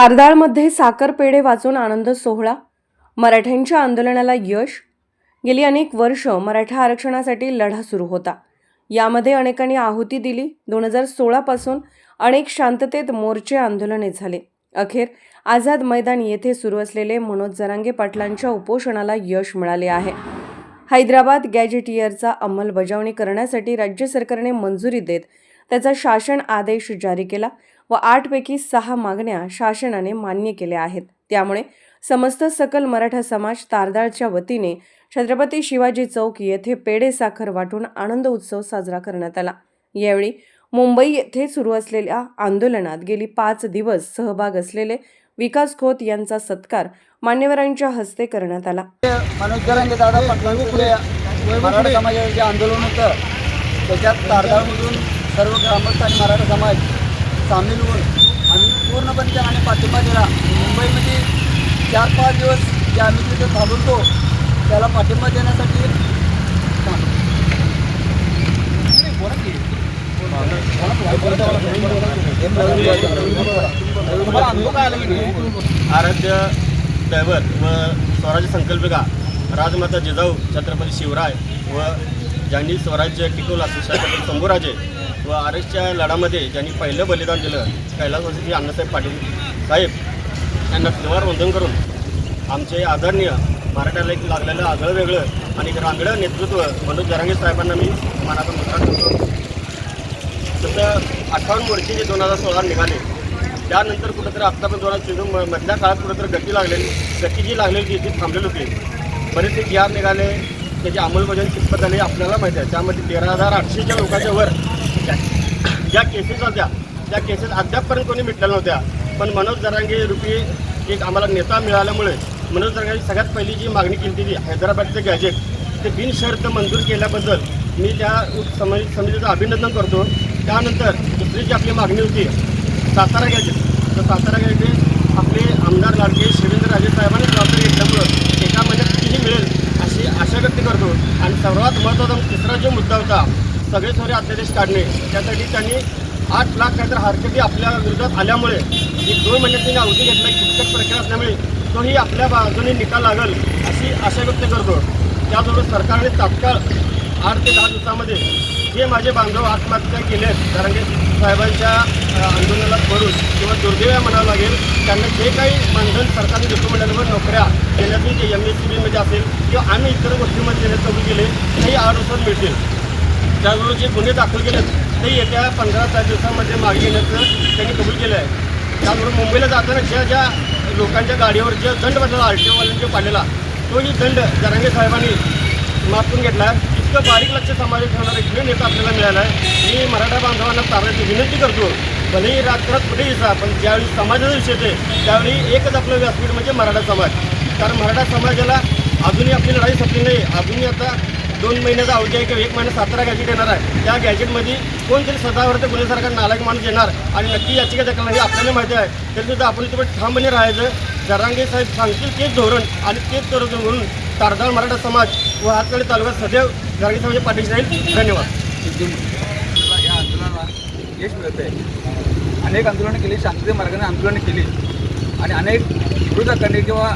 कारदाळमध्ये साखर पेढे वाचून आनंद सोहळा. मराठ्यांच्या आंदोलनाला यश. गेली अनेक वर्ष मराठा आरक्षणासाठी लढा सुरू होता. यामध्ये अनेकांनी आहुती दिली. दोन हजार सोळापासून अनेक शांततेत मोर्चे आंदोलने झाले. अखेर आझाद मैदान येथे सुरू असलेले मनोज जरांगे पाटलांच्या उपोषणाला यश मिळाले आहे. हैदराबाद गॅजेट इयरचा अंमलबजावणी करण्यासाठी राज्य सरकारने मंजुरी देत त्याचा शासन आदेश जारी केला. व आठपैकी सहा मागण्या शासनाने मान्य केल्या आहेत. त्यामुळे समस्त सकल मराठा समाज तारदाळच्या वतीने छत्रपती शिवाजी चौक येथे पेढे साखर वाटून आनंद उत्सव साजरा करण्यात आला. यावेळी मुंबई येथे सुरू असलेल्या आंदोलनात गेली पाच दिवस सहभाग असलेले विकास खोत यांचा सत्कार मान्यवरांच्या हस्ते करण्यात आला. मनोज जरांगे दादा मराठा समाजाचे आंदोलन होतं. त्याच्यात तारदाळमधून सर्व ग्रामस्थ आणि मराठा समाज सामील होऊन आम्ही पूर्णपणे त्यांना पाठिंबा दिला. मुंबईमध्ये चार पाच दिवस जे आम्ही तिथे थांबवतो त्याला पाठिंबा देण्यासाठी आराध्य दैवत व स्वराज्य संकल्पिका राजमाता जिजाऊ छत्रपती शिवराय व ज्यांनी स्वराज्य टिकवलं असं छत्रपती शंभूराजे व आर एसच्या लढामध्ये ज्यांनी पहिलं बलिदान दिलं कैलासवासी अण्णासाहेब पाटील साहेब यांना त्रिवार वंदन करून आमचे आदरणीय मराठ्याला एक लागलेलं आगळं वेगळं आणि रांगडं नेतृत्व मनोज जरांगे साहेबांना मी मनाचा मुद्रा करतो तसं अठ्ठावन्न मोर्चे जे दोन हजार सोळा निघाले त्यानंतर कुठंतरी आत्ता पण दोन हजार चोवीस मधल्या काळात कुठंतरी गती लागलेली गती जी लागलेली ती थांबलेली होती. बरेचसे जी निघाले त्याची अंमलबजावणी कितपत झाली आपल्याला माहिती आहे. त्यामध्ये तेरा हजार आठशेच्या लोकांच्या वर ज्या ज्या केसेस होत्या त्या केसेस अद्यापपर्यंत कोणी मिटलेल्या नव्हत्या. पण मनोज दरांगे रुपी एक आम्हाला नेता मिळाल्यामुळे मनोज दरांगे सगळ्यात पहिली जी मागणी केली ती हैदराबादचं गॅजेट ते बिनशर्त मंजूर केल्याबद्दल मी त्या समिती समितीचं अभिनंदन करतो. त्यानंतर दुसरी जी आपली मागणी होती सातारा गॅजेट तर सातारा गॅजेट आपले आमदार लाडके शिवेंद्रराजे साहेबांनी जबाबदारी घेतल्यामुळं एका महिन्यात कितीही मिळेल अशी आशा व्यक्त करतो. आणि सर्वात महत्त्वाचा तिसरा जो मुद्दा होता सगळे थोडे अध्यादेश काढणे. त्यासाठी त्यांनी आठ लाख काहीतरी हरकती आपल्या विरोधात आल्यामुळे एक दोन महिन्यात त्यांनी अवधी घेतला शिक्षक प्रक्रिया असल्यामुळे तोही आपल्या बाजूने निकाल लागल अशी आशा व्यक्त करतो. त्याचबरोबर सरकारने तात्काळ आठ ते दहा दिवसामध्ये जे माझे बांधव आत्महत्या केले आहेत. की साहेबांच्या आंदोलनाला करून किंवा दुर्दैव म्हणावं लागेल त्यांना जे काही मानधन सरकारने देतो नोकऱ्या देण्याची जे एम एस सी बीमध्ये असेल किंवा आम्ही इतर गोष्टीमध्ये देण्यास गेले केले तेही आठ दिवसात मिळतील. त्याबरोबर जे गुन्हे दाखल केले ते येत्या पंधरा चार दिवसामध्ये मागे घेण्याचं त्यांनी कबूल केलं आहे. त्याबरोबर मुंबईला जाताना ज्या ज्या लोकांच्या गाडीवर जे दंड बसला आर टी ओवाल्यांच्या पाडलेला तोही दंड जरांगे साहेबांनी माफून घेतला इतकं बारीक लक्ष समाजात ठेवणारा एकमेव नेता आपल्याला मिळाला आहे. मी मराठा बांधवांना तारण्याची विनंती करतो भलेही राजकारणात कुठेही जा पण ज्यावेळी समाजाचा विषय येते त्यावेळी एकच आपलं व्यासपीठ म्हणजे मराठा समाज. कारण मराठा समाजाला अजूनही आपली लढाई संपली नाही. अजूनही आता दोन महिन्याचा अवधी आहे किंवा एक महिना सातारा गॅजेट येणार आहे. त्या गॅजेटमध्ये कोणतरी स्वतःवरती गुन्हेसारखा नालायक माणूस येणार. आणि नक्की याचिका दाखल नाही हे आपल्याला माहिती आहे. तरी सुद्धा आपण तिथे ठामपणे राहायचं. जरांगे साहेब सांगतील तेच धोरण आणि तेच धोरण म्हणून तारदाळ मराठा समाज व हातकडे तालुक्यात सदैव जरांगे साहेबांच्या पाठीशी राहील. धन्यवाद. या आंदोलनाला यश मिळत आहे. अनेक आंदोलनं केली शांतते मार्गाने आंदोलनं केली. आणि अनेक विरोधकांनी किंवा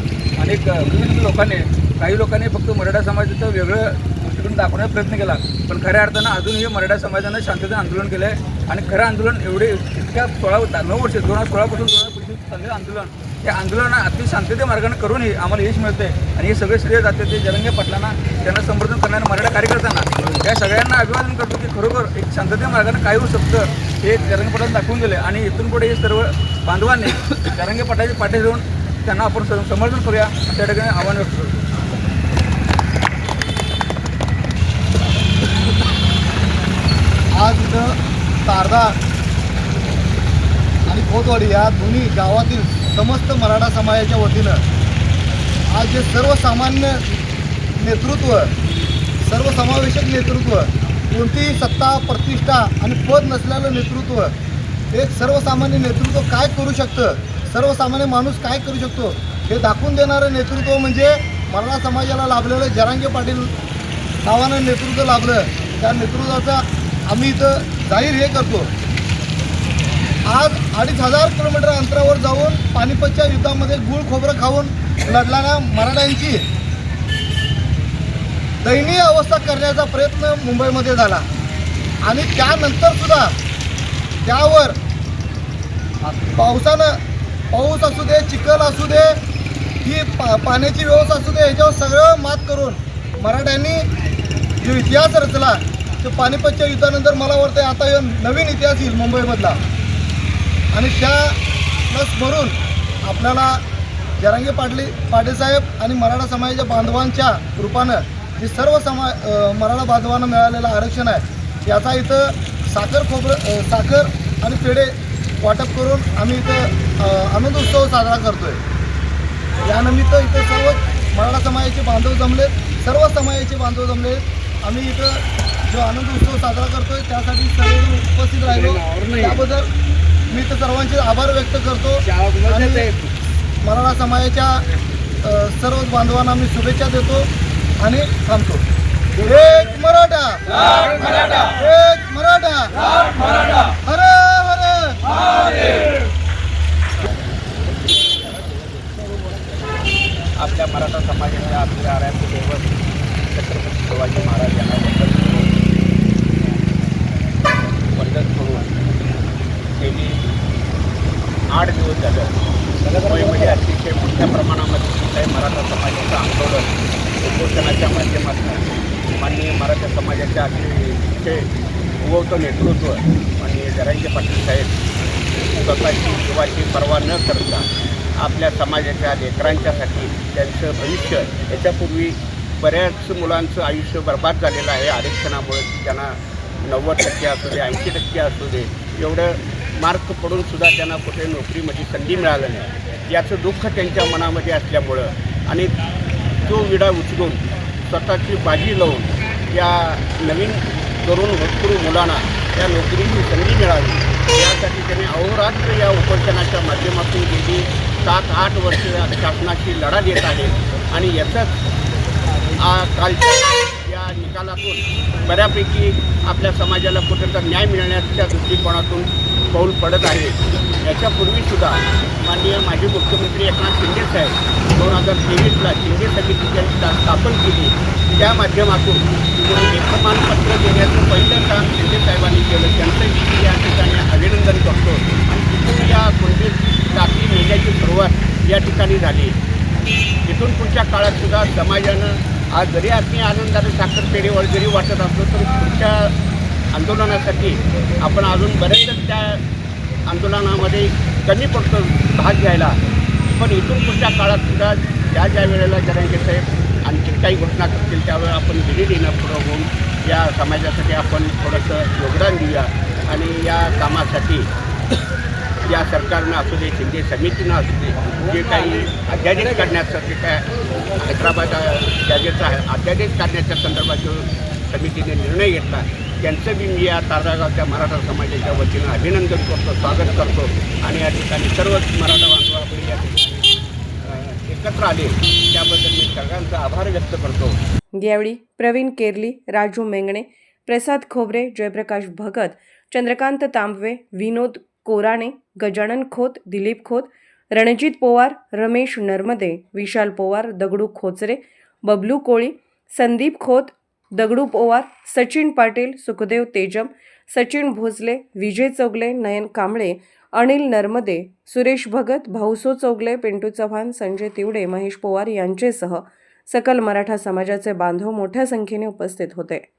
अनेक विविध लोकांनी काही लोकांनी फक्त मराठा समाजाचं वेगळं दृष्टिकोन दाखवण्याचा प्रयत्न केला. पण खऱ्या अर्थानं अजूनही मराठा समाजानं शांततेचं आंदोलन केलं आहे आणि खरं आंदोलन एवढे इतक्या सोळा नऊ वर्ष दोन हजार सोळापासून दोन हजार पंचवीस चाललेलं आंदोलन. हे आंदोलन अति शांतते मार्गाने करूनही आम्हाला यश मिळतंय आणि हे सगळे श्रेय जाते ते जलंगे पटलांना त्यांना समर्थन करणाऱ्या मराठा कार्यकर्त्यांना. या सगळ्यांना अभिवादन करतो की खरोखर एक शांतते मार्गाने काय होऊ शकतं हे जलंगे पाटाला दाखवून दिले आणि इथून पुढे हे सर्व बांधवांनी जलंगे पाटाचे पाठी घेऊन त्यांना आपण समर्थन करूया. त्या ठिकाणी आव्हान व्यक्त करतो. आज इथं तारदा आणि खोतवाडी या दोन्ही गावातील समस्त मराठा समाजाच्या वतीनं आज जे सर्वसामान्य नेतृत्व सर्वसमावेशक नेतृत्व कोणतीही सत्ता प्रतिष्ठा आणि पद नसलेलं नेतृत्व एक सर्वसामान्य नेतृत्व काय करू शकतं? सर्वसामान्य माणूस काय करू शकतो? हे दाखवून देणारं नेतृत्व म्हणजे मराठा समाजाला लाभलेलं जरांगे पाटील नावानं नेतृत्व लाभलं. त्या नेतृत्वाचा आम्ही इथं जाहीर हे करतो. आज अडीच हजार किलोमीटर अंतरावर जाऊन पानिपतच्या युद्धामध्ये गुळ खोबरं खाऊन लढणाऱ्या मराठ्यांची दयनीय अवस्था करण्याचा प्रयत्न मुंबईमध्ये झाला. आणि त्यानंतर सुद्धा त्यावर पावसानं पाऊस असू दे चिखल असू दे ही पा पाण्याची व्यवस्था असू दे ह्याच्यावर सगळं मात करून मराठ्यांनी जो इतिहास रचला तर पानिपतच्या युद्धानंतर मला वाटतं आता हे नवीन इतिहास येईल मुंबईमधला. आणि त्या स्मरून आपल्याला जरांगे पाटले पाटीलसाहेब आणि मराठा समाजाच्या बांधवांच्या रूपानं जे सर्व समा मराठा बांधवांना मिळालेलं आरक्षण आहे याचा इथं साखर खोबरं साखर आणि पेढे वाटप करून आम्ही इथं आनंद उत्सव साजरा करतो आहे यानिमित्त इथं सर्व मराठा समाजाचे बांधव जमले सर्व समाजाचे बांधव जमले. आम्ही इथं जो आनंद उत्सव साजरा करतोय त्यासाठी सर्वजण उपस्थित राहिलो. त्याबद्दल मी तर सर्वांचे आभार व्यक्त करतो. आणि मराठा समाजाच्या सर्व बांधवांना मी शुभेच्छा देतो आणि थांबतो. एक मराठा. एक मराठा. हर हर. आपल्या मराठा समाजाच्या आपल्या आराध्य दैवत छत्रपती शिवाजी महाराज यांना वंदन करून वंदन करून गेली आठ दिवस झालं मुंबईमध्ये अतिशय मोठ्या काही मराठा समाजाचं आंदोलन उपोषणाच्या माध्यमातून माननीय मराठा समाजाच्या अतिशय उगवतं नेतृत्व माननीय जरांगे पाटील साहेब स्वतःची जीवाची पर्वा न करता आपल्या समाजाच्या लेकरांच्यासाठी त्यांचं भविष्य याच्यापूर्वी बऱ्याच मुलांचं आयुष्य बर्बाद झालेलं आहे. आरक्षणामुळे त्यांना नव्वद टक्के असू दे ऐंशी टक्के असू दे एवढं मार्क पडून सुद्धा त्यांना कुठे नोकरीमध्ये संधी मिळाली नाही. याचं दुःख त्यांच्या मनामध्ये असल्यामुळं आणि तो विडा उचलून स्वतःची बाजी लावून या नवीन तरुण भरपूर मुलांना त्या नोकरीची संधी मिळावी यासाठी त्यांनी अहोरात्र या उपोषणाच्या माध्यमातून गेली. सात आठ वर्ष शासनाची लढा देत आहे आणि याचाच कालच्या या निकालातून बऱ्यापैकी आपल्या समाजाला कुठेतरी न्याय मिळण्याच्या दृष्टिकोनातून पाऊल पडत आहे. याच्यापूर्वीसुद्धा माननीय माजी मुख्यमंत्री एकनाथ शिंदे साहेब दोन हजार तेवीसला शिंदे समिती त्यांनी स्थापन केली. त्या माध्यमातून कोणी प्रमाणपत्र देण्याचं पहिलं काम शिंदे साहेबांनी केलं. त्यांचंही या ठिकाणी अभिनंदन करतो. आणि तिथून या कोणती जाती नेण्याची सुरुवात या ठिकाणी झाली. तिथून पुढच्या काळात सुद्धा समाजानं आज जरी आम्ही आनंदाने साखरपेढीवर जरी वाटत असलो तर पुढच्या आंदोलनासाठी आपण अजून बरेच त्या आंदोलनामध्ये कमी पडतो भाग घ्यायला. पण इथून पुढच्या काळात सुद्धा ज्या ज्या वेळेला जरांगे साहेब आणखी काही घोषणा करतील त्यावेळेला आपण दिली देणं पुढं होऊन. या समाजासाठी आपण थोडंसं योगदान देऊया. आणि या कामासाठी या सरकारनं असू दे शिंदे समितीनं असू दे जे काही अध्यादेश काढण्याचं जे काय हैदराबाद अध्यादेश आहे अध्यादेश काढण्याच्या संदर्भात जो समितीने निर्णय घेतला त्यांचं बी मी या तारदागावच्या मराठा समाजाच्या वतीनं अभिनंदन करतो स्वागत करतो. आणि या ठिकाणी सर्वच मराठा बांधव या ठिकाणी एकत्र आले. त्याबद्दल मी सगळ्यांचा आभार व्यक्त करतो. यावेळी प्रवीण केरली राजू मेंगणे प्रसाद खोबरे जयप्रकाश भगत चंद्रकांत तांबवे विनोद कोराणे गजानन खोत दिलीप खोत रणजित पोवार रमेश नर्मदे विशाल पोवार दगडू खोचरे बबलू कोळी संदीप खोत दगडू पोवार सचिन पाटील सुखदेव तेजम सचिन भोसले विजय चौगले नयन कांबळे अनिल नर्मदे सुरेश भगत भाऊसो चौगले पिंटू चव्हाण संजय तिवडे महेश पोवार यांचेसह सकल मराठा समाजाचे बांधव मोठ्या संख्येने उपस्थित होते.